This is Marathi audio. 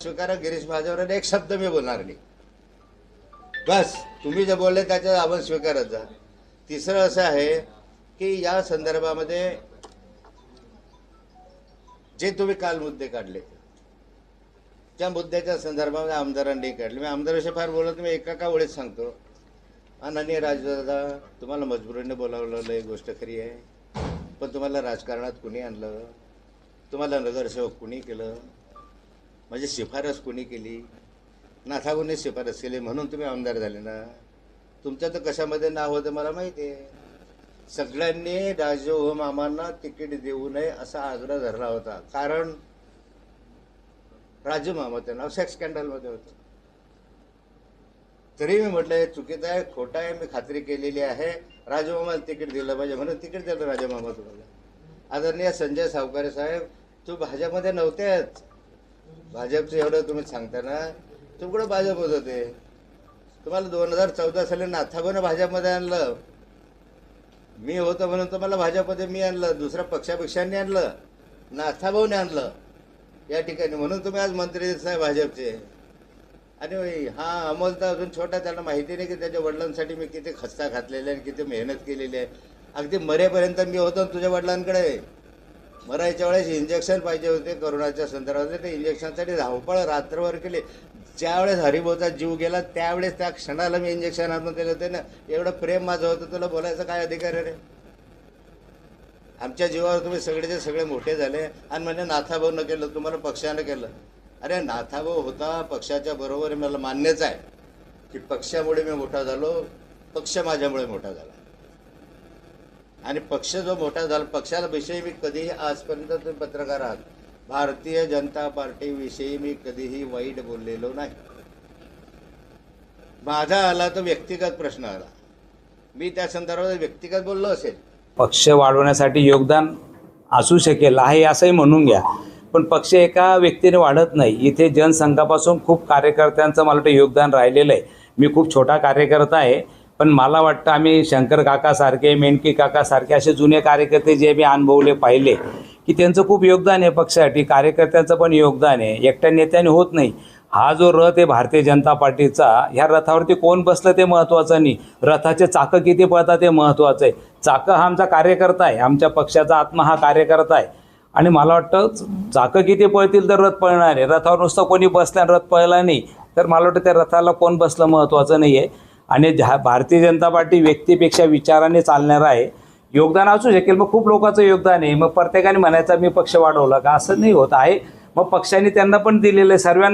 स्वीकारा गिरीश महाजनवर एक शब्द मी बोलणार नाही. बस तुम्ही जे बोलले त्याच्यात आपण स्वीकारत जा. तिसरं असं आहे की या संदर्भामध्ये जे तुम्ही काल मुद्दे काढले त्या मुद्द्याच्या संदर्भामध्ये आमदारांनी काढले. मी आमदाराशी फार बोलत मी एका का वेळेस सांगतो. अनन्य राजदादा तुम्हाला मजबुरीने बोलावलेलं ही गोष्ट खरी आहे. पण तुम्हाला राजकारणात कुणी आणलं? तुम्हाला नगरसेवक कुणी केलं? म्हणजे शिफारस कोणी केली? नाथागुने शिफारस केली म्हणून तुम्ही आमदार झाले ना? तुमचं तर कशामध्ये नाव होतं मला माहिती आहे. सगळ्यांनी राजू हो मामांना तिकीट देऊ नये असा आग्रह धरला होता. कारण राजू मामा त्यांना नाव सेक्स स्कॅन्डलमध्ये होतं. तरी मी म्हटलं हे चुकीचं आहे खोटं आहे मी खात्री केलेली आहे. राजमामाला तिकीट दिलं पाहिजे म्हणून तिकीट दिलं राजू मामा तुम्हाला. आदरणीय संजय सावकारे साहेब तू भाजपमध्ये नव्हतेच. भाजपचं एवढं तुम्ही सांगता ना कुठं भाजप होत होते तुम्हाला दोन हजार चौदा साली नाथाबानं भाजपमध्ये आणलं. मी होतो म्हणून तुम्हाला भाजपमध्ये मी आणलं दुसऱ्या पक्षापेक्षांनी आणलं नाथाभाऊने आणलं. या ठिकाणी म्हणून तुम्ही आज मंत्री दिसत नाही भाजपचे. आणि हा अमोल तर अजून छोटा त्याला माहिती नाही की त्याच्या वडिलांसाठी मी किती खस्ता घातलेले आणि किती मेहनत केलेली आहे. अगदी मरेपर्यंत मी होतो तुझ्या वडिलांकडे. मरायच्या वेळेस इंजेक्शन पाहिजे होते करोनाच्या संदर्भात ते इंजेक्शनसाठी धावपळ रात्रभर केली. ज्यावेळेस हरिभाऊचा जीव गेला त्यावेळेस त्या क्षणाला मी इंजेक्शन आणून दिलं होते ना. एवढं प्रेम माझं होतं तुला बोलायचं काय अधिकार आहे रे? आमच्या जीवावर तुम्ही सगळेचे सगळे मोठे झाले. आणि म्हणजे नाथाभाऊनं केलं तुम्हाला पक्षानं केलं. अरे नाथाभाऊ होता पक्षाच्या बरोबर मला मान्यच आहे. की पक्षामुळे मी मोठा झालो पक्ष माझ्यामुळे मोठा झाला. आणि पक्ष जो मोठा झाला पक्षाला विषयी मी कधीही आजपर्यंत तुम्ही पत्रकार आहात. भारतीय जनता पार्टीविषयी मी कधीही वाईट बोललेलो नाही. माझा आला तो व्यक्तिगत प्रश्न आला. मी त्या संदर्भात व्यक्तिगत बोललो असेल. पक्ष वाढवण्यासाठी योगदान असू शकेल आहे असंही म्हणून घ्या. पण पक्ष एका व्यक्तीने वाढत नाही. इथे जनसंघापासून खूप कार्यकर्त्यांचं मला वाटतं योगदान राहिलेलं आहे. मी खूप छोटा कार्यकर्ता आहे. पण मला वाटतं आम्ही शंकर काकासारखे मेनकी काकासारखे असे जुने कार्यकर्ते जे मी अनुभवले पाहिले की त्यांचं खूप योगदान आहे पक्षासाठी. कार्यकर्त्यांचं पण योगदान आहे. एकट्या नेत्याने होत नाही. हा जो रथ आहे भारतीय जनता पार्टीचा ह्या रथावरती कोण बसलं ते महत्त्वाचं नाही. रथाचे चाकं किती पळतात ते महत्त्वाचं आहे. चाकं हा आमचा कार्यकर्ता आहे. आमच्या पक्षाचा आत्मा हा कार्यकर्ता आहे. आणि मला वाटतं चाकं किती पळतील तर रथ पळणार आहे. रथावर नुसतं कोणी बसल्या रथ पळला नाही. तर मला वाटतं त्या रथाला कोण बसलं महत्त्वाचं नाही आहे आणि ज्या भारतीय जनता पार्टी व्यक्तीपेक्षा विचाराने चालणार आहे योगदान असू शकेल. मग खूप लोकांचं योगदान आहे. मग प्रत्येकाने म्हणायचं मी पक्ष वाढवला का? असं नाही होत आहे. मग पक्षाने त्यांना पण दिलेलं आहे. सर्वांना